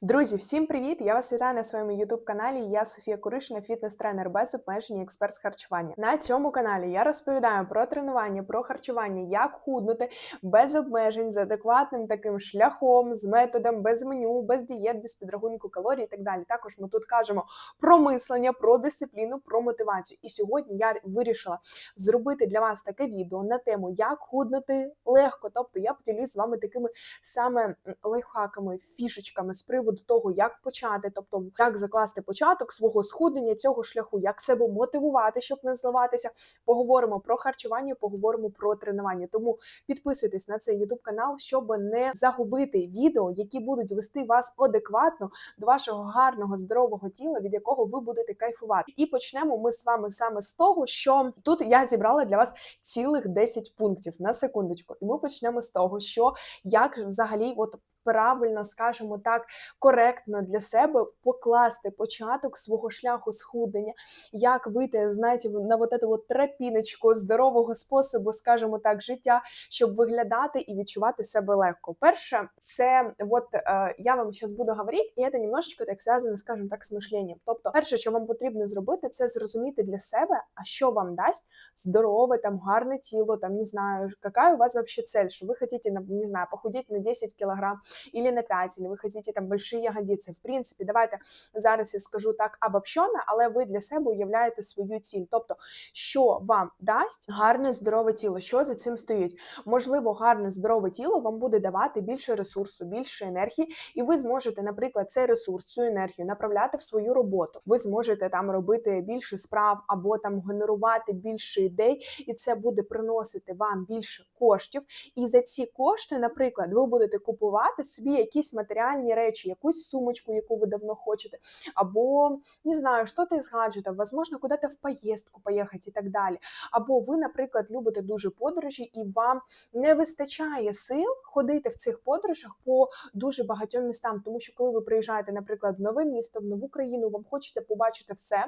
Друзі, всім привіт! Я вас вітаю на своєму youtube каналі. Я Софія Куришина, фітнес-тренер без обмежень експерт з харчування. На цьому каналі я розповідаю про тренування, про харчування, як худнути без обмежень, з адекватним таким шляхом, з методом, без меню, без дієт, без підрахунку калорій і так далі. Також ми тут кажемо про мислення, про дисципліну, про мотивацію. І сьогодні я вирішила зробити для вас таке відео на тему, як худнути легко. Тобто я поділюсь з вами такими саме лайфхаками, фішечками з приводу того, як почати, тобто як закласти початок свого схуднення цього шляху, як себе мотивувати, щоб не зливатися. Поговоримо про харчування, поговоримо про тренування. Тому підписуйтесь на цей YouTube канал, щоб не загубити відео, які будуть вести вас адекватно до вашого гарного здорового тіла, від якого ви будете кайфувати. І почнемо ми з вами саме з того, що тут я зібрала для вас цілих 10 пунктів на секундочку. І ми почнемо з того, що як взагалі, от правильно скажемо так, коректно для себе покласти початок свого шляху схуднення, як вийти, знаєте, на вот эту вот тропіночку здорового способу, скажімо так, життя, щоб виглядати і відчувати себе легко. Перше, це от е, я вам зараз буду говорити, і це немножечко так зв'язано, скажімо так, з мишленням. Тобто, перше, що вам потрібно зробити, це зрозуміти для себе, а що вам дасть здорове, там гарне тіло, там не знаю, яка у вас вообще цель, що ви хотите, на- не знаю, похудеть на 10 килограмм или на 5, или ви хотите там большие ягодиці. В принципі, давайте зараз я скажу так обобщено, але ви для себе уявляєте свою ціль. Тобто, що вам дасть гарне здорове тіло, що за цим стоїть. Можливо, гарне здорове тіло вам буде давати більше ресурсу, більше енергії, і ви зможете, наприклад, цей ресурс, цю енергію направляти в свою роботу. Ви зможете там робити більше справ або там генерувати більше ідей, і це буде приносити вам більше коштів. І за ці кошти, наприклад, ви будете купувати собі якісь матеріальні речі, якусь сумочку, яку ви давно хочете, або не знаю, що-то із гаджетів, возможно, куди-то в поїздку поїхати і так далі. Або ви, наприклад, любите дуже подорожі, і вам не вистачає сил ходити в цих подорожах по дуже багатьом містам. Тому що коли ви приїжджаєте, наприклад, в нове місто, в нову країну, вам хочеться побачити все,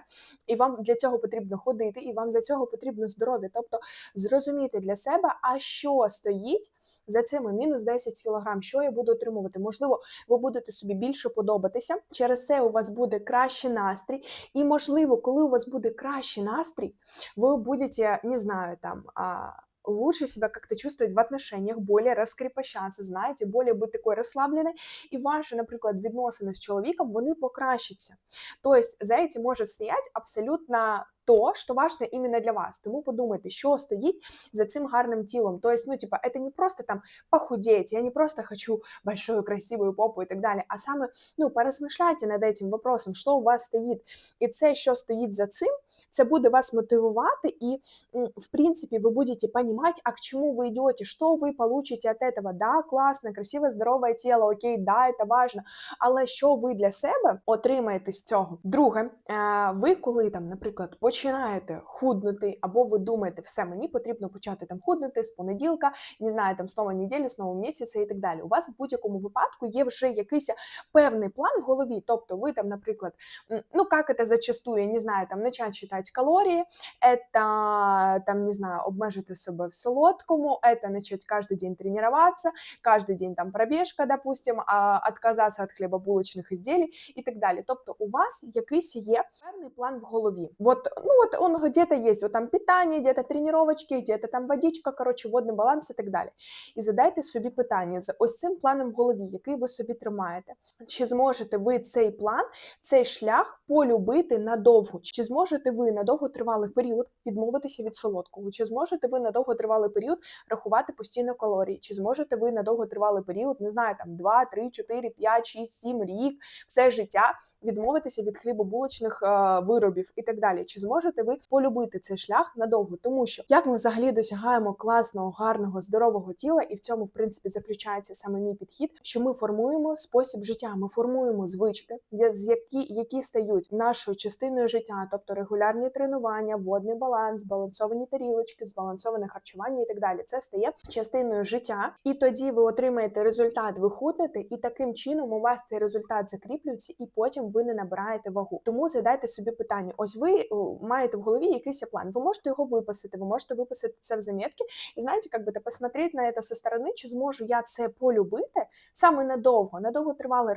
і вам для цього потрібно ходити, і вам для цього потрібно здоров'я. Тобто зрозуміти для себе, а що стоїть за цими мінус 10 кілограм, що я буду отримувати. Можливо, ви будете собі більше подобатися. Через це у вас буде кращий настрій. І, можливо, коли у вас буде кращий настрій, ви будете, не знаю, там. А, лучше себя как-то чувствовать в отношениях, более раскрепощаться, знаєте, более бути такой розслаблений, і ваші, наприклад, відносини з чоловіком, вони покращаться. Тобто за этим може стояти абсолютно то, що важливо іменно для вас. Тому подумайте, що стоїть за цим гарним тілом. Тобто, ну, типа, это не просто там похудеть, я не просто хочу большую красивую попу і так далі, а саме, ну, поразмишляйте над этим вопросом, що у вас стоїть. І це, що стоїть за цим, це буде вас мотивувати, і, м, в принципе, вы будете понимать, а к чему вы идете, что вы получите от этого. Да, классно, красиве, здорове тіло, окей, да, это важно. Але що ви для себе отримаєте з цього? Друге, е, ви коли там, наприклад, починаєте худнути, або ви думаєте, все, мені потрібно почати там худнути з понеділка, не знаю, там з нової неділі, з нового місяця і так далі. У вас в будь-якому випадку є вже якийсь певний план в голові. Тобто, ви там, наприклад, м, ну як це зачастую, я не знаю, там почати читати калорії, это, там, не знаю, обмежити себе в солодкому, это начать каждый день тренироваться, каждый день там пробежка, допустим, а, отказаться от хлібобулочних изделий і так далі. Тобто у вас якийсь є певний план в голові. Вот, ну вот он где-то есть, вот там питання, где-то тренировочки, где-то там водичка, короче, водний баланс і так далі. І задайте собі питання з ось цим планом в голові, який ви собі тримаєте. Чи зможете ви цей план, цей шлях полюбити надовго? Чи зможете ви на довготривалий період відмовитися від солодкого? Чи зможете ви на довготривалий період рахувати постійно калорії? Чи зможете ви на довготривалий період, не знаю, там 2, 3, 4, 5, 6, 7 рік, все життя відмовитися від хлібобулочних е, виробів і так далі? Чи зможете ви полюбити цей шлях надовго? Тому що як ми взагалі досягаємо класного, гарного, здорового тіла, і в цьому, в принципі, заключається саме мій підхід, що ми формуємо спосіб життя, ми формуємо звички, які, які стають нашою частиною життя, тобто регулярні тренування, водний баланс, збалансовані тарілочки, збалансоване харчування і так далі. Це стає частиною життя, і тоді ви отримаєте результат, ви худнете, і таким чином у вас цей результат закріплюється, і потім ви не набираєте вагу. Тому задайте собі питання: ось ви маєте в голові якийсь план. Ви можете його виписати, ви можете виписати це в замітки, і знаєте, як би посмотреть на це зі сторони, чи зможу я це полюбити саме надовго, надовго тривалий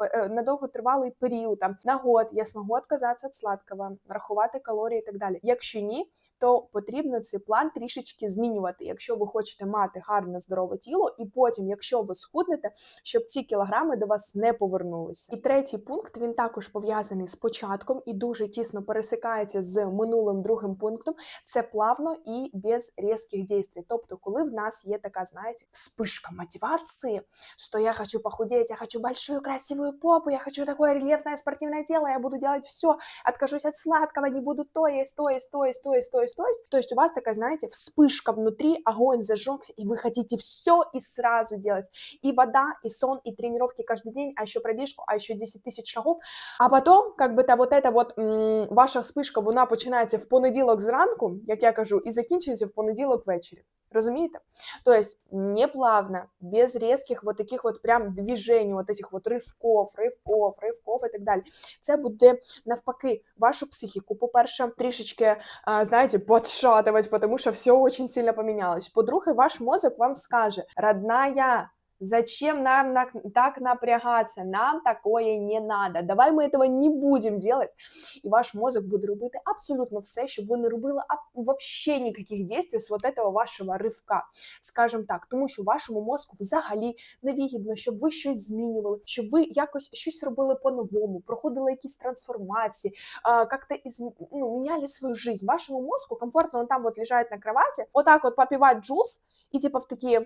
е, надовго тривалий період, там на год я змогу відказатися від сладкого, рахувати калорії і так далі. Якщо ні, то потрібно цей план трішечки змінювати, якщо ви хочете мати гарне здорове тіло, і потім, якщо ви схуднете, щоб ці кілограми до вас не повернулися. І третій пункт він також пов'язаний з початком і дуже тісно пересикається з минулим другим пунктом. Це плавно і без різких дій. Тобто, коли в нас є така, знаєте, вспишка мотивації, що я хочу похудеть, я хочу большую красивую попу, я хочу такое рельефное спортивное тело, я буду делать все, откажусь от сладкого, не буду то есть, то есть, то есть, то есть, то есть, то есть. То есть у вас такая, знаете, вспышка внутри, огонь зажегся, и вы хотите все и сразу делать. И вода, и сон, и тренировки каждый день, а еще пробежку, а еще 10 тысяч шагов. А потом, как бы, то вот эта вот м, ваша вспышка, вона починається в понеділок зранку, як я кажу, і закінчується в понеділок ввечері. Розумієте? То не плавно, без резких вот таких вот прям движений, вот этих вот ривков, ривков, ривков і так далі. Це буде навпаки вашу психіку, по-перше, трішечки, знаєте, подшатувати, тому що все очень сильно помінялось. По-друге, ваш мозок вам скаже, родная, Зачем нам так напрягаться? Нам такое не надо. Давай ми этого не будем делать. І ваш мозок буде робити абсолютно все, щоб ви не робили вообще ніяких дій з вот этого вашого ривка, скажем так, тому що вашому мозку взагалі невигідно, щоб ви щось змінювали, щоб ви якось щось робили по-новому, проходили якісь трансформації, как-то из, ну, міняли свою жизнь. Вашому мозку комфортно он там вот лежать на кровати, вот так вот попивать джуз, і типа в такі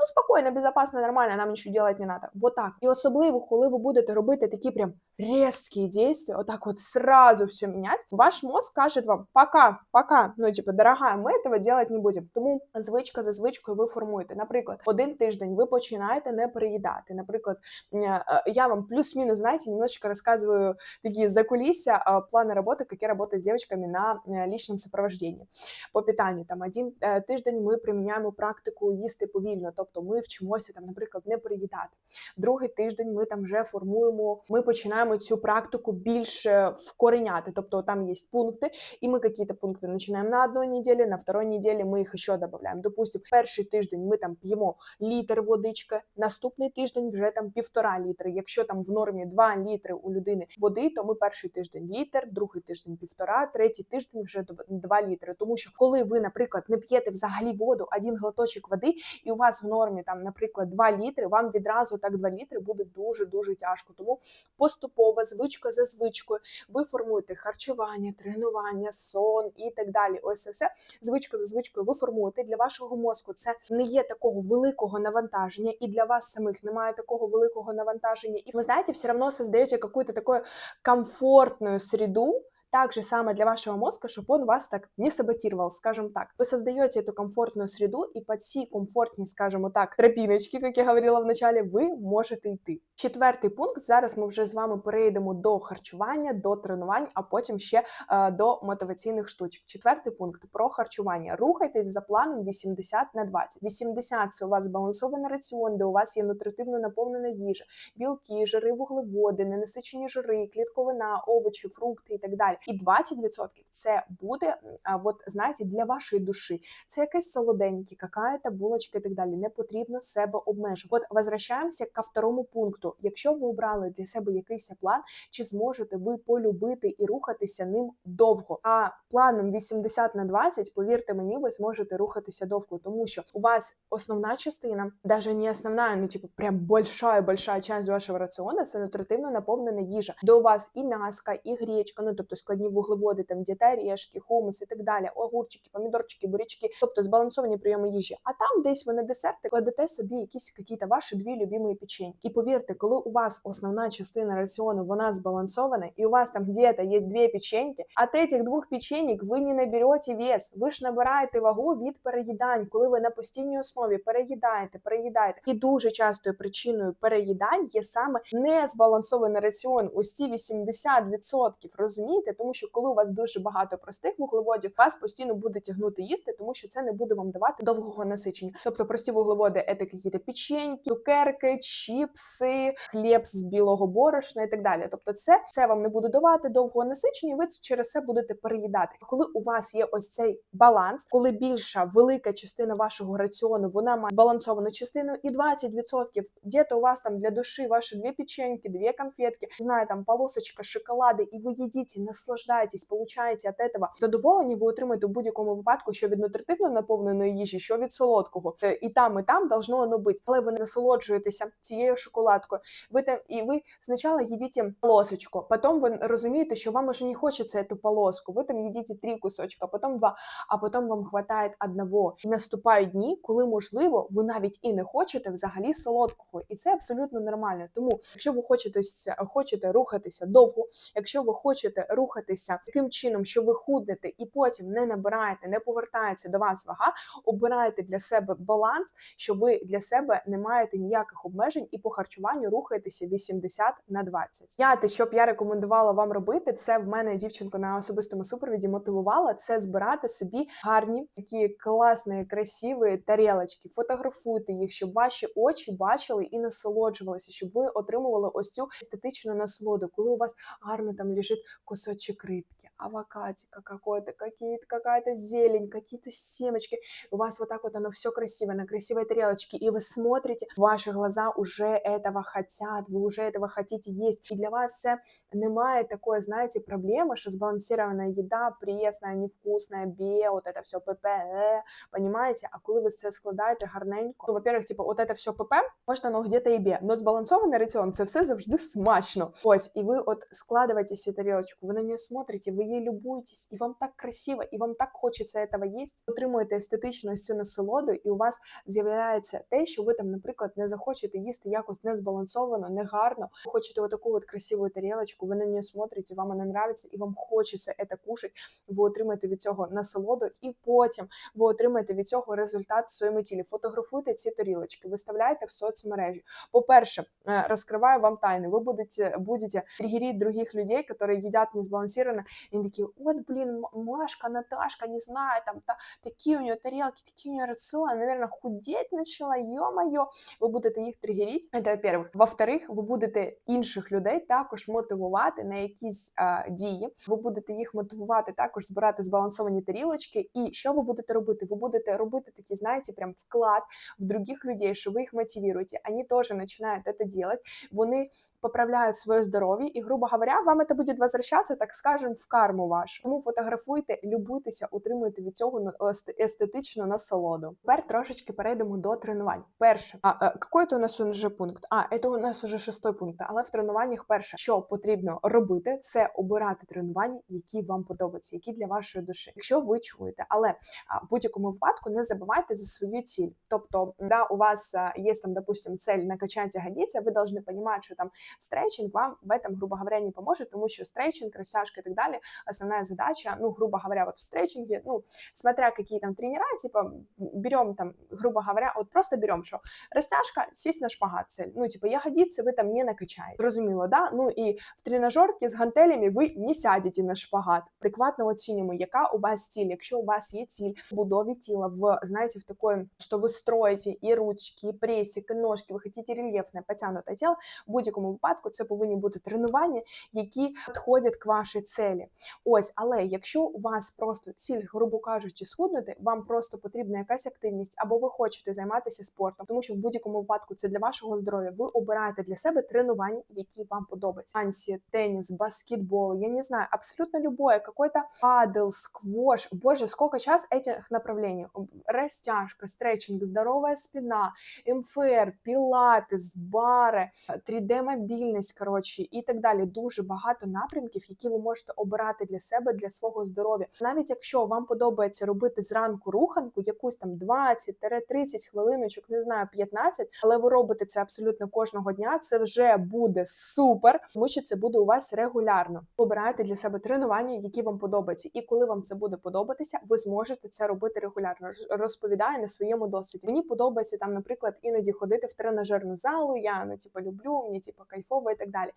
ну спокійно, безпечно, нормально, нам нічого робити не треба. Вот так. І особливо, коли ви будете робити такі прям різкі дії, отак от сразу все міняти, ваш мозк каже вам пока, пока, ну типу, дорога, ми цього робити не будемо. Тому звичка за звичкою ви формуєте. Наприклад, один тиждень ви починаєте не переїдати. Наприклад, е, е, я вам плюс-мінус, знаєте, немножечко розказую такі закулісся, плани роботи, як я працюю з дівчатками на е, лічному сопровожденні. По питанню там один тиждень ми приміняємо практику їсти повільно. Тобто ми вчимося там, наприклад, не приїдати. Другий тиждень ми там вже формуємо, ми починаємо цю практику більше вкореняти. Тобто там є пункти, і ми якісь пункти починаємо на одній неділі, на второй неділі ми їх ще додаємо. Допустим, перший тиждень ми там п'ємо літр водички, наступний тиждень вже там півтора літри. Якщо там в нормі 2 літри у людини води, то ми перший тиждень літр, другий тиждень півтора, третій тиждень вже 2 літри. Тому що коли ви, наприклад, не п'єте взагалі воду, один глоточок води, і у вас нормі, там, наприклад, 2 літри, вам відразу так 2 літри буде дуже-дуже тяжко. Тому поступово, звичка за звичкою, ви формуєте харчування, тренування, сон і так далі. Ось це все. Звичка за звичкою ви формуєте для вашого мозку. Це не є такого великого навантаження, і для вас самих немає такого великого навантаження. І ви знаєте, все одно создаєте якусь таку комфортну среду, так же самое для вашего мозга, чтобы он вас так не саботировал, скажем так. Вы создаете эту комфортную среду, и под всі комфортні, скажімо так, тропіночки, як я говорила в начале, ви можете йти. Четвертий пункт. Зараз ми вже з вами перейдемо до харчування, до тренувань, а потім ще е, до мотиваційних штучок. Четвертий пункт про харчування. Рухайтесь за планом 80 на 20. 80 – це у вас збалансований раціон, де у вас є нутритивно наповнена їжа, білки, жири, вуглеводи, ненасичені жири, клітковина, овочі, фрукти і так далі. І 20% це буде, от, знаєте, для вашої душі. Це якесь солоденьке, какая-то булочка і так далі. Не потрібно себе обмежувати. От возвращаємося ко второму пункту. Якщо ви обрали для себе якийсь план, чи зможете ви полюбити і рухатися ним довго? А планом 80 на 20, повірте мені, ви зможете рухатися довго, тому що у вас основна частина, навіть не основна, ну типу, прям большая большая часть вашого раціону, це нутритивно наповнена їжа. До вас і м'яска, і гречка, ну тобто складні вуглеводи, там дієта, решки, хумус і так далі, огурчики, помідорчики, бурячки, тобто збалансовані прийоми їжі. А там десь ви на десерти кладете собі якісь якісь ваші дві любимі печені. І повірте, коли у вас основна частина раціону вона збалансована, і у вас там где-то є дві печеньки, от этих двох печенек ви не наберете вес. Ви ж набираєте вагу від переїдань, коли ви на постійній основі переїдаєте, переїдаєте. І дуже частою причиною переїдань є саме незбалансований раціон. Ці 80%, розумієте? Тому що коли у вас дуже багато простих вуглеводів, вас постійно буде тягнути їсти, тому що це не буде вам давати довгого насичення. Тобто прості вуглеводи це якісь печеньки, цукерки, чіпси, хліб з білого борошна і так далі. Тобто, це це вам не буде давати довгого насичення, ви через це будете переїдати. Коли у вас є ось цей баланс, коли більша велика частина вашого раціону вона має збалансовану частину, і 20% где-то у вас там для душі ваші дві печеньки, дві конфетки, знаю, там полосочка шоколади, і ви їдіть їдите, наслаждаєтесь, получаєте від этого задоволення, ви отримаєте в будь-якому випадку, що від нутритивно наповненої їжі, що від солодкого. Е, І там, і там должно воно бути. Але ви насолоджуєтеся цією шоколадкою. Ви там і ви спочатку їдите полосочку, потім ви розумієте, що вам уже не хочеться цю полоску. Ви там їдите три кусочка, потім два, а потім вам хватає одного. І наступають дні, коли можливо ви навіть і не хочете взагалі солодкого, і це абсолютно нормально. Тому, якщо ви хочете хочете рухатися довго, якщо ви хочете рухатися таким чином, що ви худнете і потім не набираєте, не повертається до вас вага, обирайте для себе баланс, що ви для себе не маєте ніяких обмежень і по харчуванню рухаєтеся 80 на 20. П'яте, що б я рекомендувала вам робити, це в мене дівчинку на особистому супровіді мотивувала це збирати собі гарні такі класні, красиві тарілочки, фотографуйте їх, щоб ваші очі бачили і насолоджувалися, щоб ви отримували ось цю естетичну насолоду, коли у вас гарно там лежить кусочок рибки, авокадика какой-то, какие-то, какая-то зелень, какие-то семечки. У вас вот так вот оно все красиво, на красивой тарелочке, и вы смотрите, ваши глаза уже этого хотят, вы уже этого хотите есть. И для вас це немає такої, знаєте, проблеми, що збалансирована їда, пресна, невкусна, бе, вот это все ПП, э, понимаете? А коли ви це складаєте гарненько, ну, во-первых, типу, от это все ПП, може, воно где-то і бе, но збалансований раціон, це все завжди смачно. Ось, і ви от складываете себе тарелочку, ви на нее смотрите, ви її любуєтесь, і вам так красиво, і вам так хочеться этого їсти, отримуєте естетичну всю насолоду, і у вас з'являється те, що ви там, наприклад, не захочете їсти якось незбалансовано, негарно. Ви хочете отаку от красиву тарілочку, ви на неї смотрите, вам вона нравиться, і вам хочеться це кушати. Ви отримаєте від цього насолоду, і потім ви отримаєте від цього результат в своєму тілі. Фотографуйте ці тарілочки, виставляйте в соцмережі. По-перше, е, розкриваю вам тайну. Ви будете будете тригерить других людей, які їдять незбалансировано, і вони такі, от, блін, Машка, Наташка, не знаю, там та, такі у нього тарілки, такі у нього раціони, наверное, худеть почала, йо-моє, ви будете їх тригерити. Це, во-первых. Во-вторых, ви будете інших людей також мотивувати на якісь а, дії. Ви будете їх мотивувати також збирати збалансовані тарілочки. І що ви будете робити? Ви будете робити такі, знаєте, прям вклад в других людей, що ви їх мотивуєте. Вони теж починають це робити. Вони поправляють своє здоров'я, і, грубо говоря, вам це буде возвращатися, так скажем, в карму вашу. Тому фотографуйте, любуйтеся, утримуйте від цього естетичну насолоду. Тепер трошечки перейдемо до тренувань. Перше, а, а який це у нас уже пункт? А, це у нас уже шостий пункт. Але в тренуваннях перше, що потрібно робити, це обирати тренування, які вам подобаються, які для вашої душі. Якщо ви чуєте, але а, в будь-якому випадку не забувайте за свою ціль. Тобто, да, у вас є там, допустим, цель накачать ягодицы, ви должны понимать, що там стретчинг вам в этом, грубо говоря, не поможет, тому що стретчинг, растяжка и так далее, основная задача, ну, грубо говоря, вот в стретчинге, ну, смотря какие там тренера, типа, берем там, грубо говоря, вот просто берем, що растяжка, сесть на шпагат цель, ну, типа, ягодицы ви там не накачаєте, зрозуміло, да? Ну, і в тренажерці з гантелями ви не сядете на шпагат. Адекватно оцінюємо, яка у вас ціль, якщо у вас є ціль в будові тіла, в, знаете, в такое, что вы строите і ручки, і пресик, і ножки, ви хотите рельєфне, потягнуте тіло, в будь-якому випадку це повинні бути тренування, які підходять к вашій целі. Ось, але якщо у вас просто ціль, грубо кажучи, схуднути, вам просто потрібна якась активність, або ви хочете займатися спортом, тому що в будь-якому випадку це для вашого здоров'я. Ви обираєте для себе тренування, які вам подобаються. Танці, теніс, баскетбол, я не знаю, абсолютно любое, какой-то падл, сквош. Боже, сколько сейчас этих направлений. Растяжка, стретчинг, здоровая спина, МФР, пілатес, бари, 3D-мобільність, коротше, і так далі. Дуже багато напрямків, які ви можете обирати для себе, для свого здоров'я. Навіть якщо вам подобається робити зранку руханку, якусь там 20-30 хвилиночок, не знаю, 15, але ви робите це абсолютно кожного дня, це вже буде супер, тому що це буде у вас регулярно. Обирайте для себе тренування, які вам подобаються. І коли вам це буде подобатися, ви зможете це робити регулярно. Розповідаю на своєму досвіді. Мені подобається там, наприклад, іноді ходити в тренажерну залу. Я ну типу, люблю, мені типу, кайфово і так далі.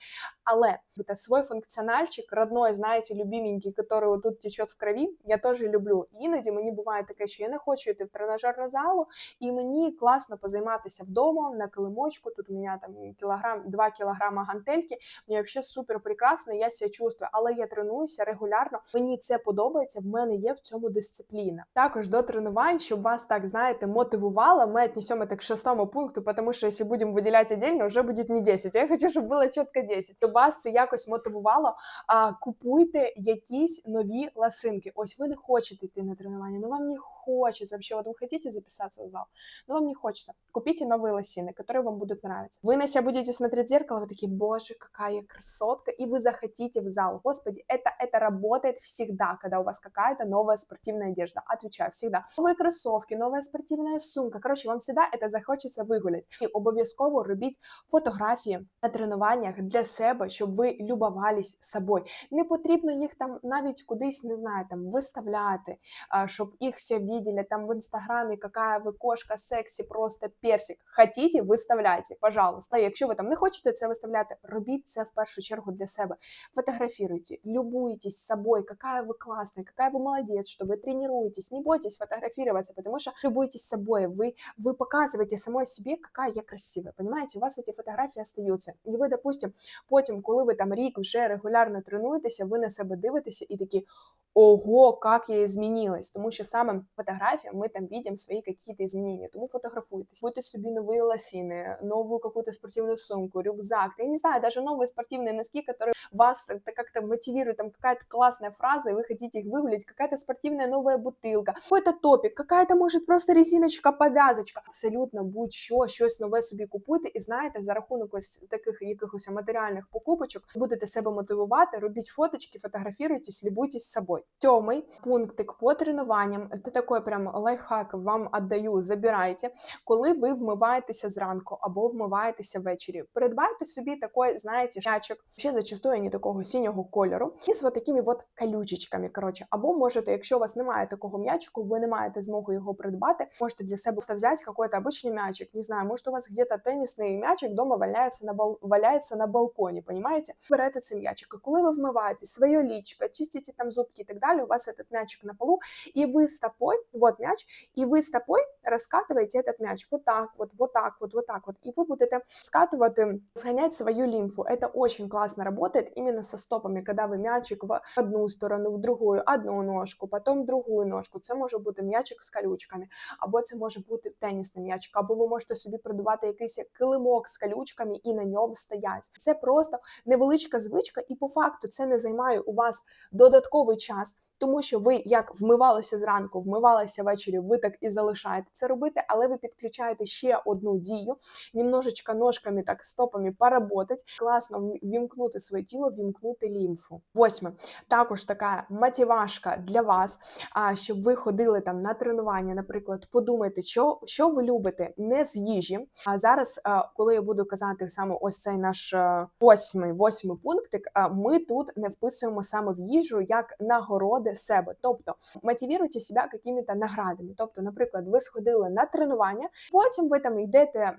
Але свій функціональчик, родной, знаєте, любименький, который вот тут течет в крові, я теж люблю. Іноді мені буває таке, що я не хочу йти в тренажерну залу, і мені класно позайматися вдома на килимочку. Тут у мене там кілограм, 2 кілограма гантельки. Мені взагалі супер прекрасно, я себе чувствую, але я тренуюся регулярно. Мені це подобається. В мене є в цьому дисципліна. Також до тренувань, щоб вас так знаєте, мотивувало, ми віднесемо це к шостому пункту, тому що якщо будемо виділяти отдельно, вже буде не 10. Я хочу, щоб було чітко 10. Щоб вас це якось мотивувало. А купуйте якісь нові ласинки. Ось ви не хочете йти на тренування, ну вам не хочется вообще, вот вы хотите записаться в зал, но вам не хочется. Купите новые лосины, которые вам будут нравиться. Вы на себя будете смотреть в зеркало, вы такие, боже, какая красотка, и вы захотите в зал. Господи, это, это работает всегда, когда у вас какая-то новая спортивная одежда. Отвечаю, всегда. Новые кроссовки, новая спортивная сумка. Короче, вам всегда это захочеться вигуляти. І обов'язково робіть фотографії на тренуваннях для себе, щоб ви любувались собою. Не потрібно їх там навіть кудись, не знаю, там виставляти, щоб їх всі видели там в інстаграмі, какая ви кошка, сексі, просто персик. Хотіте, виставляйте, пожалуйста. Якщо ви там не хочете це виставляти, робіть це в першу чергу для себе. Фотографируйте, любуйтесь собой, какая вы классная, какая вы молодец, что вы тренируетесь. Не бойтесь фотографироваться, потому что любуйтесь собой, вы, вы показываете самой себе, какая я красивая. Понимаете, у вас эти фотографії остаються. І ви, допустим, потім, коли ви там рік вже регулярно тренуєтеся, ви на себе дивитеся і такі ого, как я изменилась. Тому що саме фотографиям мы там видим свои какие-то изменения. Тому фотографуйтесь. Будьте собі новые лосины, новую какую-то спортивную сумку, рюкзак. Я не знаю, даже новые спортивные носки, которые вас как-то мотивируют. Там какая-то классная фраза, и вы хотите их выгулить. Какая-то спортивная новая бутылка, какой-то топик, какая-то, может, просто резиночка, пов'язочка. Абсолютно будь-що, щось нове собі купуйте. І знаєте, за рахунок ось таких якихось матеріальних покупочок будете себе мотивувати, робіть фоточки, фотографіруйтесь, любуйтесь собою. Сьомий пунктик по тренуванням. Це такий прям лайфхак вам віддаю, забирайте. Коли ви вмиваєтеся зранку або вмиваєтеся ввечері, придбайте собі такий, знаєте, м'ячик, ще зачастую не такого синього кольору, і з от такими от колючечками. Коротше, або можете, якщо у вас немає такого м'ячику, ви не маєте змоги його придбати, можете для себе взяти обичний м'ячик. Не знаю, може у вас где-то тенісний м'ячик вдома валяється на бал... валяється на балконі, понимаете? Берете цей м'ячик. І коли ви вмиваєте своє лічко, чистите там зубки і так далі, у вас этот м'ячик на полу, і ви стопой, вот мяч, и вы стопой раскатываете этот мяч вот так вот, вот так вот, вот так вот, и вы будете скатывать, сгонять свою лимфу. Это очень классно работает именно со стопами, когда ви м'ячик в одну сторону, в другую, одну ножку, потім другу ножку. Це може бути м'ячик з колючками, або це може бути тенісний м'ячик, або ви можете собі придбати якийсь килимок з колючками і на ньому стоять. Це просто невеличка звичка, і по факту це не займає у вас додатковий час. Тому що ви як вмивалися зранку, вмивалися ввечері, ви так і залишаєте це робити, але ви підключаєте ще одну дію, немножечко ножками, так стопами поработать, класно вімкнути своє тіло, вімкнути лімфу. Восьме, також така мотивашка для вас, а щоб ви ходили там на тренування, наприклад, подумайте, що що ви любите не з їжі. А зараз, коли я буду казати саме ось цей наш восьмий восьмий пунктик, ми тут не вписуємо саме в їжу як нагороди себе, тобто мотивіруйте себе якими-то наградами. Тобто, наприклад, ви сходили на тренування, потім ви там йдете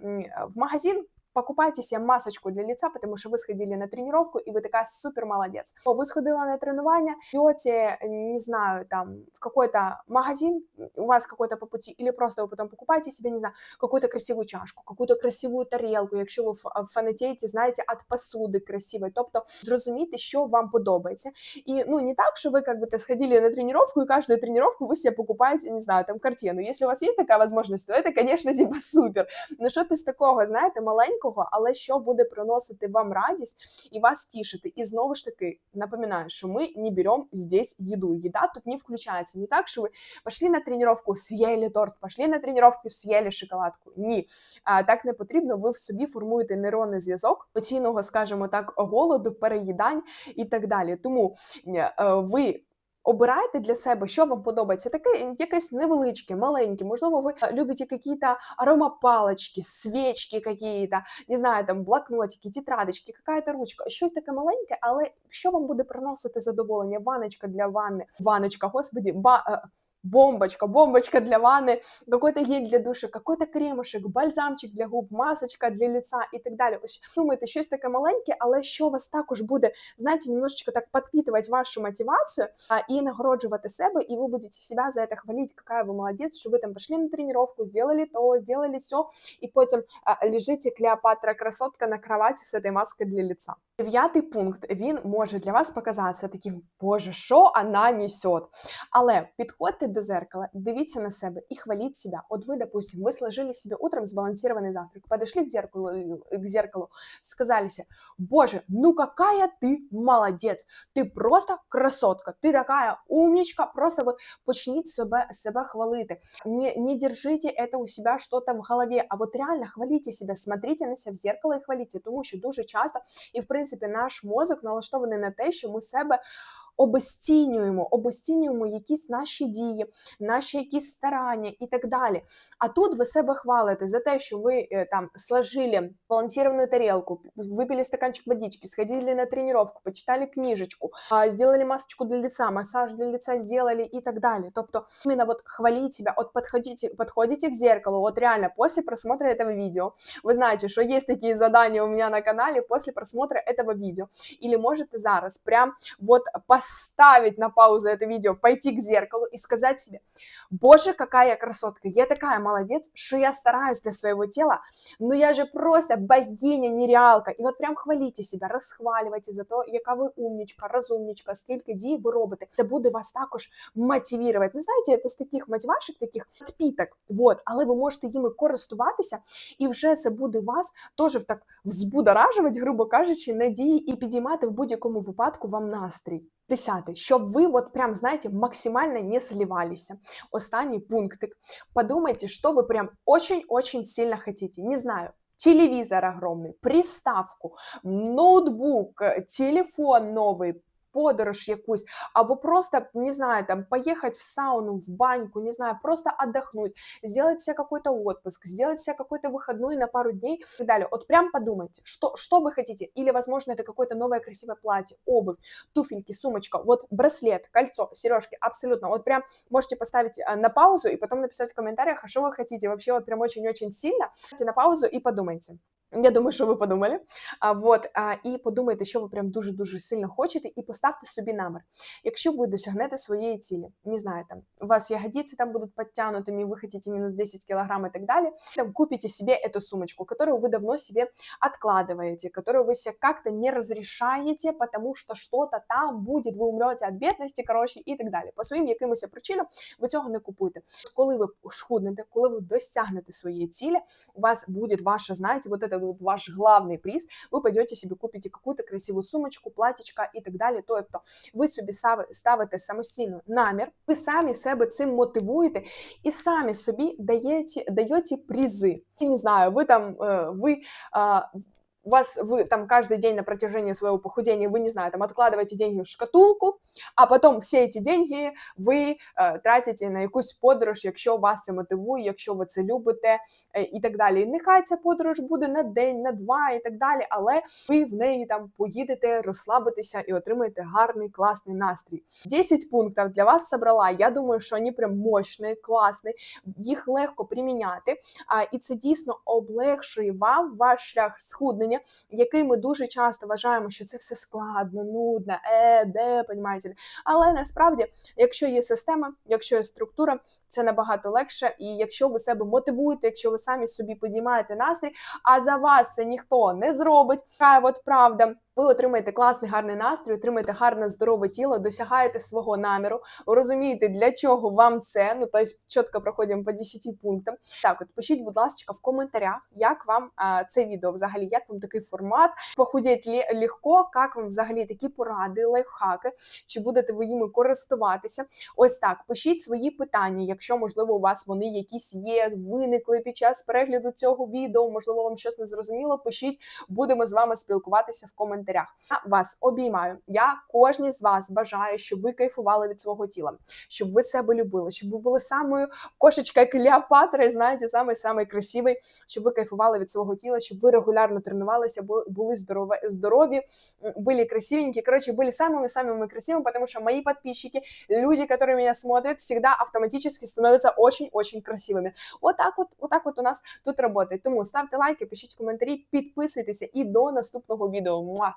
в магазин. покупайте себе масочку для лица, потому что вы сходили на тренировку, и вы такая супер молодец. Вы сходили на тренирование, идете, не знаю, там, в какой-то магазин, у вас какой-то по пути, или просто вы потом покупаете себе, не знаю, какую-то красивую чашку, какую-то красивую тарелку, якщо ви фанатієте, знаєте, від посуди красивої, тобто зрозуміти, що вам подобається. І, ну, не так, що ви, как бы, сходили на тренировку, и каждую тренировку вы себе покупаете, не знаю, там, картину. Если у вас есть такая возможность, то это, конечно, типа супер. Ну, що ти з такого, знаєте, маленького, маленького, але що буде приносити вам радість і вас тішити. І знову ж таки напоминаю, що ми не беремо здесь їду. Їда тут не включається. Не так, що ви пішли на тренування, з'їли торт, пішли на тренування, з'їли шоколадку. Ні, а, так не потрібно. Ви в собі формуєте нейронний зв'язок постійного, скажімо так, голоду, переїдань і так далі. Тому е, ви. Обирайте для себе, що вам подобається. Таке якесь невеличке, маленьке. Можливо, ви любите якісь аромапалочки, свічки, какие-то, не знаю, там блокнотики, тетрадочки, какая-то ручка, щось таке маленьке, але що вам буде приносити задоволення? Ваночка для ванни, ваночка, господі, ба. Бомбочка, бомбочка для ванны, какой-то гель для душа, какой-то кремушек, бальзамчик для губ, масочка для лица і так далі. Ось думаєте, щось таке маленьке, але що вас також буде, знаєте, немножечко так підпитувати вашу мотивацію а, і нагороджувати себе, і ви будете себе за це хвалити, яка ви молодець, що ви там пішли на тренування, зробили то, зробили все, і потім а, лежите Клеопатра красотка на кроваті з цією маскою для лица. Дев'ятий пункт він може для вас показатися таким, боже, що вона несет. Але підходьте до зеркала, дивіться на себе і хваліть себя. От ви, допустим, ви сложили себе утром сбалансированный завтрак, подошли к зеркалу, к зеркалу, сказали себе, боже, ну какая ты молодец, ты просто красотка, ты такая умничка, просто вот почніть себе, себе хвалити. Не, не держите это у себя что-то в голове, а вот реально хвалите себя, смотрите на себя в зеркало і хвалите, тому що дуже часто, і в принципі наш мозок налаштований на те, що ми себе обесцінюємо, обесцінюємо якісь наші дії, наші якісь старання і так далі. А тут ви себе хвалите за те, що ви е, там сложили балансированную тарелку, выпили стаканчик водички, сходили на тренировку, почитали книжечку, сделали масочку для лица, массаж для лица сделали и так далее. Тобто именно вот хвалить себя, от подходите, подходите к зеркалу, вот реально после просмотра этого видео, вы знаете, что есть такие задания у меня на канале после просмотра этого видео, или можете зараз прям вот по поставить на паузу это видео, пойти к зеркалу и сказать себе, боже, какая я красотка, я такая молодец, что я стараюсь для своего тела, но я же просто богиня, нереалка. І от прям хвалите себя, розхвалювайте за то, яка ви умнічка, розумнічка, скільки дій ви робите. Це буде вас також мотивувати. Ну, знаєте, це з таких мотивашок, таких підпіток, вот, але ви можете їми користуватися, і вже це буде вас теж так взбудоражувати, грубо кажучи, надії і підіймати в будь-якому випадку вам настрій. Десятий, щоб ви вот прям, знаете, максимально не сливалися. Останній пунктик. Подумайте, что вы прям очень-очень сильно хотите. Не знаю, телевизор огромный, приставку, ноутбук, телефон новый, подорож якусь, або просто, не знаю, там, поехать в сауну, в баньку, не знаю, просто отдохнуть, сделать себе какой-то отпуск, сделать себе какой-то выходной на пару дней и так далее. Вот прям подумайте, что, что вы хотите. Или, возможно, это какое-то новое красивое платье, обувь, туфельки, сумочка, вот браслет, кольцо, сережки, абсолютно. Вот прям можете поставить э, на паузу и потом написать в комментариях, а что вы хотите. Вообще вот прям очень-очень сильно. На паузу и подумайте. Я думаю, що ви подумали. А, вот, а, І подумайте, що ви прям дуже-дуже сильно хочете, і поставте собі намір. Якщо ви досягнете своєї цілі, не знаю, там, у вас ягодицы там будут подтянутыми, вы хотите минус 10 килограмм и так далее, там, купите себе эту сумочку, которую вы давно себе откладываете, которую вы себе как-то не разрешаете, потому что что-то там будет, ви умрете від бідності, коротше, і так далі. По своїм якимось причинам ви цього не купуєте. Коли ви схуднете, коли ви досягнете своєї цілі, у вас буде ваша, знаєте, вот это вот ваш главный приз, вы пойдете себе купите какую-то красивую сумочку, платічка і так далі. Тобто ви собі ставите самостійно намір, ви самі себе цим мотивуєте і самі собі даєте, даєте призи. Я не знаю, ви там ви у вас вы там каждый день на протяжении своего похудения, вы, не знаю, там откладываете деньги в шкатулку, а потом все эти деньги ви е, тратите на якусь подорож, якщо вас це мотивує, якщо ви це любите е, і так далі. І нехай ця подорож буде на день, на два і так далі, але ви в неї там поїдете, розслабитеся і отримаєте гарний, класний настрій. 10 пунктів для вас собрала. Я думаю, що вони прям мощні, класні, їх легко приміняти, а, і це дійсно облегшує вам ваш шлях схуднення мислення, який ми дуже часто вважаємо, що це все складно, нудно, е, де, понімаєте. Але насправді, якщо є система, якщо є структура, це набагато легше. І якщо ви себе мотивуєте, якщо ви самі собі підіймаєте настрій, а за вас це ніхто не зробить. Така от правда. Ви отримаєте класний гарний настрій, отримаєте гарне здорове тіло, досягаєте свого наміру, розумієте, для чого вам це. Ну тобто чітко проходимо по 10 пунктам. Так, от пишіть, будь ласка, в коментарях, як вам а, це відео взагалі, як вам такий формат, похудіть легко, як вам взагалі такі поради, лайфхаки, чи будете ви їми користуватися. Ось так, пишіть свої питання, якщо, можливо, у вас вони якісь є, виникли під час перегляду цього відео, можливо, вам щось не зрозуміло, пишіть, будемо з вами спілкуватися в коментарях коментарях. Я вас обіймаю. Я кожній з вас бажаю, щоб ви кайфували від свого тіла, щоб ви себе любили, щоб ви були самою кошечкою Клеопатри, знаєте, самий самий красивий, щоб ви кайфували від свого тіла, щоб ви регулярно тренувалися, бу- були здорові, здорові, м, были красивенькие, короче, были самыми-самыми красивыми, потому что мои подписчики, люди, которые меня смотрят, всегда автоматически становятся очень-очень красивыми. Вот так вот, вот так вот у нас тут работает. Тому ставте лайки, пишіть коментарі, підписуйтеся і до наступного відео. Муа!